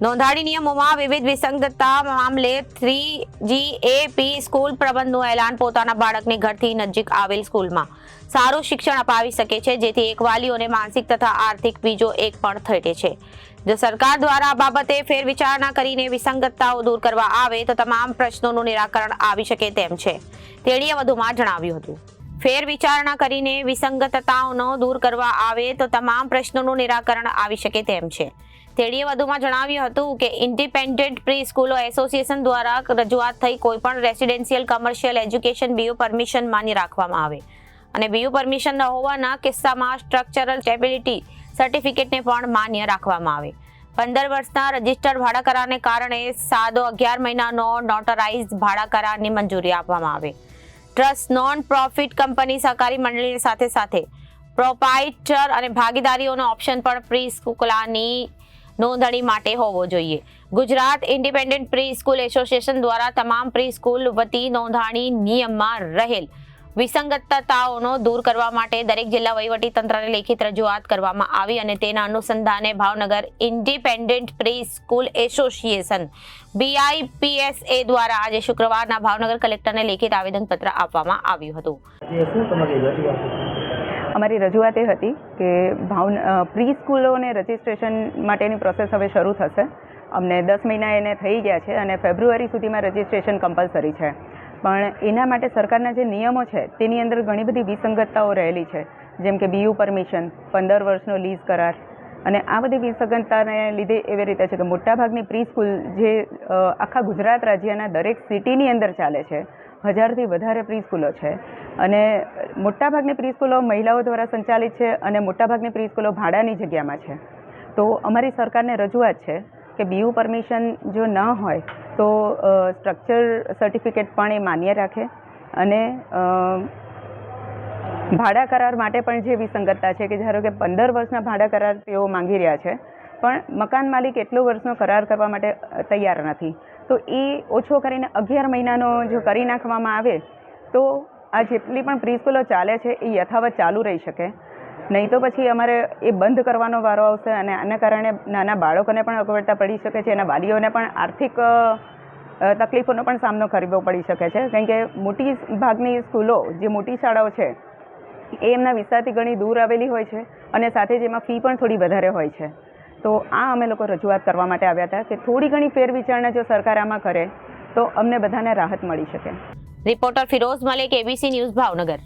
નોંધાણી નિયમોમાં વિવિધ વિસંગતતા મામલે થ્રી જી એ પી સ્કૂલ પ્રબંધનું એલાન પોતાના બાળકની ઘરથી નજીક આવેલ સ્કૂલમાં. સારું શિક્ષણ અપાવી શકે છે, જેથી એક વાલીઓને માનસિક તથા આર્થિક બીજો એક પણ થટે છે. જો સરકાર દ્વારા આ બાબતે ફેરવિચારણા કરીને વિસંગતતાઓ દૂર કરવા આવે, તો તમામ પ્રશ્નોનું નિરાકરણ આવી શકે તેમ છે. તેણીએ વધુમાં જણાવ્યું હતું. ફેર વિચારણા કરીને વિસંગતતાઓનો દૂર કરવા આવે તો તમામ પ્રશ્નોનું નિરાકરણ આવી શકે તેમ છે. તેણીએ વધુમાં જણાવ્યું હતું કે ઇન્ડિપેન્ડન્ટ પ્રી સ્કૂલો એસોસિએશન દ્વારા રજૂઆત થઈ કોઈપણ residential, commercial, education, BU permission માન્ય રાખવામાં આવે. અને બીયુ પરમિશન ન હોવાના કિસ્સામાં સ્ટ્રક્ચરલ સ્ટેબિલિટી સર્ટિફિકેટને પણ માન્ય રાખવામાં આવે. પંદર વર્ષના રજિસ્ટર્ડ ભાડા કરારને કારણે સાદો અગિયાર મહિનાનો નોટરાઇઝ ભાડા કરારની મંજૂરી આપવામાં આવે. ટ્રસ્ટ નોન પ્રોફિટ કંપની સહકારી મંડળીની સાથે સાથે પ્રોપાઇટર અને ભાગીદારીઓનો ઓપ્શન પણ પ્રી સ્કૂલાની નોંધણી માટે હોવો જોઈએ. Gujarat independent pre school association દ્વારા તમામ પ્રી સ્કૂલ વતી નોંધણી નિયમમાં રહેલ. વિસંગતતાઓનો દૂર કરવા માટે દરેક જિલ્લા વહીવટી તંત્રને લેખિત રજૂઆત કરવામાં આવી અને તેના અનુસંધાને Bhavnagar independent pre school association BIPSA દ્વારા આજે શુક્રવારના ભાવનગર કલેક્ટરને લેખિત આવેદનપત્ર આપવામાં આવ્યું હતું? અમારી રજૂઆત એ હતી કે ભાવન પ્રી સ્કૂલોને રજિસ્ટ્રેશન માટેની પ્રોસેસ હવે શરૂ થશે. અમને દસ મહિના એને થઈ ગયા છે અને ફેબ્રુઆરી સુધીમાં રજિસ્ટ્રેશન કમ્પલસરી છે. પણ એના માટે સરકારના જે નિયમો છે, તેની અંદર ઘણી બધી વિસંગતતાઓ રહેલી છે. જેમ કે બીયુ પરમિશન, પંદર વર્ષનો લીઝ કરાર અને આ બધી વિસંગતતાને લીધે એવી રીતે છે કે મોટાભાગની પ્રી સ્કૂલ જે આખા ગુજરાત રાજ્યના દરેક સિટીની અંદર ચાલે છે, હજારથી વધારે પ્રી સ્કૂલો છે. અને મોટાભાગની પ્રી સ્કૂલો મહિલાઓ દ્વારા સંચાલિત છે અને મોટાભાગની પ્રી સ્કૂલો ભાડાની જગ્યામાં છે. તો અમારી સરકારને રજૂઆત છે કે બીયુ પરમિશન જો ન હોય તો સ્ટ્રક્ચર સર્ટિફિકેટ પણ એ માન્ય રાખે અને ભાડા કરાર માટે પણ જે વિસંગતતા છે કે ધારો કે પંદર વર્ષના ભાડા કરાર તેઓ માંગી રહ્યા છે, પણ મકાન માલિક એટલો વર્ષનો કરાર કરવા માટે તૈયાર નથી. તો એ ઓછો કરીને અગિયાર મહિનાનો જો કરી નાખવામાં આવે, તો આ જેટલી પણ પ્રિસ્કૂલો ચાલે છે એ યથાવત ચાલુ રહી શકે. નહીં તો પછી અમારે એ બંધ કરવાનો વારો આવશે અને આના કારણે નાના બાળકોને પણ અગવડતા પડી શકે છે એના વાલીઓને પણ આર્થિક તકલીફોનો પણ સામનો કરવો પડી શકે છે. કારણ કે મોટી ભાગની સ્કૂલો, જે મોટી શાળાઓ છે, એ એમના વિસ્તારથી ઘણી દૂર આવેલી હોય છે અને સાથે જ એમાં ફી પણ થોડી વધારે હોય છે. તો આ અમે લોકો રજૂઆત કરવા માટે આવ્યા હતા કે થોડી ઘણી ફેરવિચારણા જો સરકાર આમાં કરે, તો અમને બધાને રાહત મળી શકે. Reporter Firoz Malik ABC news Bhavnagar.